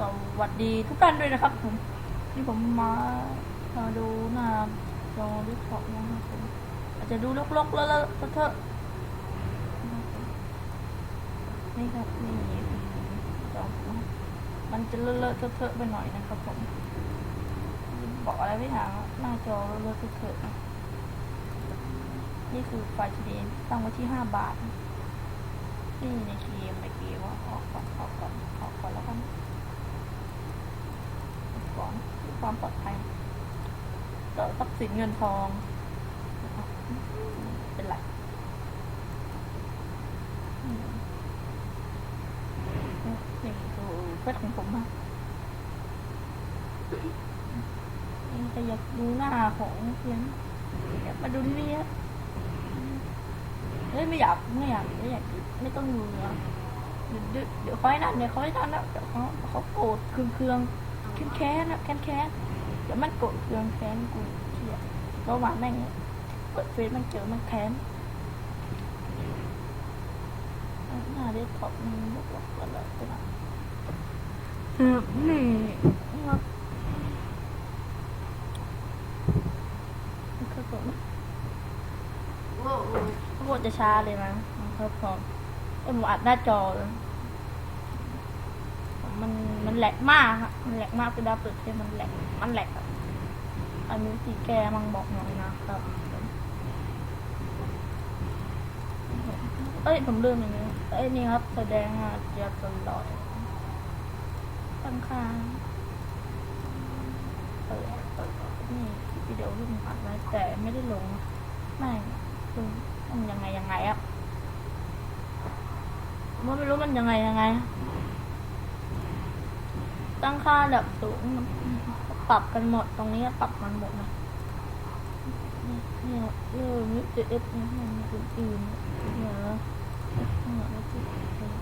สวัสดีทุกท่านด้วยนะครับผมนี่ผมมามาดูหน้าจอดิสก์ท็อปนะครับผมอาจจะดูลกๆแล้วๆเถอะนี่ครับนี่จอผมมันจะเลอะๆเทอะๆไปหน่อยนะครับผมบอกอะไรไม่ถามหน้าจอเลอะๆเทอะๆนะนี่คือไฟทีดีตั้งไว้ที่ห้าบาทนี่ในเกมในเกมว่าออกก่อนออกก่อนออกก่อนแล้วกัน ก่อนความปลอดภัยต่อทรัพย์สินเงินทอง เป็นไรอืมนี่คือเพื่อนของผมอะนี่จะอยากดูหน้าของเพียงอยากมาดูที่นี่อะเฮ้ยไม่อยากไม่อยากไม่อยากไม่ต้องดูเดี๋ยวเดี๋ยวเดี๋ยวเขาให้นั่นเดี๋ยวเขาให้นั่นแล้วเดี๋ยวเขาเขาโกรธเคืองเคือง แค้นแค้นอะแค้นแค้นเดี๋ยวมันโกรธเคืองแค้นกูเชี่ยเมื่อวานแม่งเปิดเฟซมันเจอมันแค้นหน้าเดสก์ท็อปมันบกๆแล้วๆตัวนั้นเออนี่ครับครับผมโคตรจะช้าเลยนะครับผมเอ็มอัดหน้าจอเลยมันมัน แหลกมากครับมันแหลกมากเวลาเปิดเพลงมันแหลกมันแหลกครับ อันนี้สีแกมังบอกหน่อยนะครับ เอ้ยผมลืมอย่างนี้เอ้ยนี่ครับ แสดงอาเจียบตลอดตั้งค่าเปิดเปิดนี่วิดีโอที่ผมอัดไว้แต่ไม่ได้ลง ไม่คือมันยังไงยังไงอะผมไม่รู้มันยังไงยังไง ตั้งค่าแบบสูง ปรับกันหมดตรงนี้ปรับมันหมดนะเนี่ยเออมิเอฟนะมันอื่นอื่นเนี่ยเนี่ยแล้วที่เนี่ย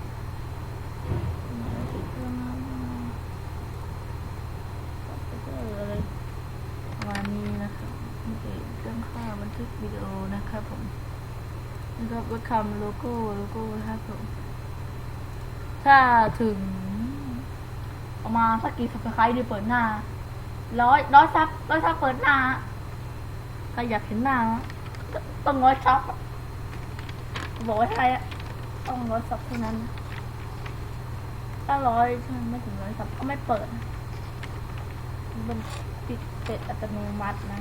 แล้วที่เครื่องนั้นปรับเรื่ออะไรประมานี้นะครับนี่เองเครื่องค่าบันทึกวิดีโอนะครับผมนะครับก็คำโลโก้โลโก้นะครับผมถ้าถึง ประมาณสักกี่สับสไครต์ดีเปิดหน้าร้อยร้อยซับร้อยซับเปิดหน้าใครอยากเห็นหน้าต้องร้อยซับบอกว่าใครอะต้องร้อยซับเท่านั้นถ้าร้อยไม่ถึงร้อยซับก็ไม่เปิดมันปิดเป็ดอัตโนมัตินะ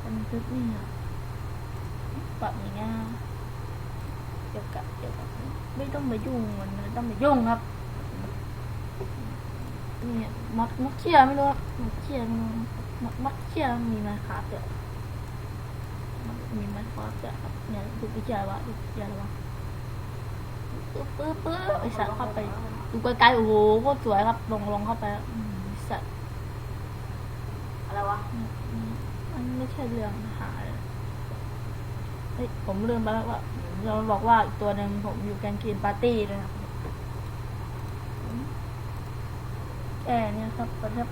เป็นทึกนี่อะปรับอย่างเงี้ยเกี่ยวกับเกี่ยวกับไม่ต้องไปยุ่งมันไม่ต้องไปยุ่งครับ นี่มัดมัดเชียไม่รู้มัดเชียไม่รู้มัดมัดเชียมีมาครับเดี๋ยวมันมีมาครับเดี๋ยวเนี่ยดูวิจัยวะดูวิจัยวะปึ๊บปึ๊บปึ๊บไอสัตว์เข้าไปดูไกลๆโอ้โหโคตรสวยครับลงลงเข้าไปอืมสัตว์อะไรวะมันไม่ใช่เรื่องหายเฮ้ยผมลืมไปแล้วว่าเราบอกว่าอีกตัวหนึ่งผมอยู่แกนกินปาร์ตี้ด้วยนะครับ แอร์เนี่ยครับประทับ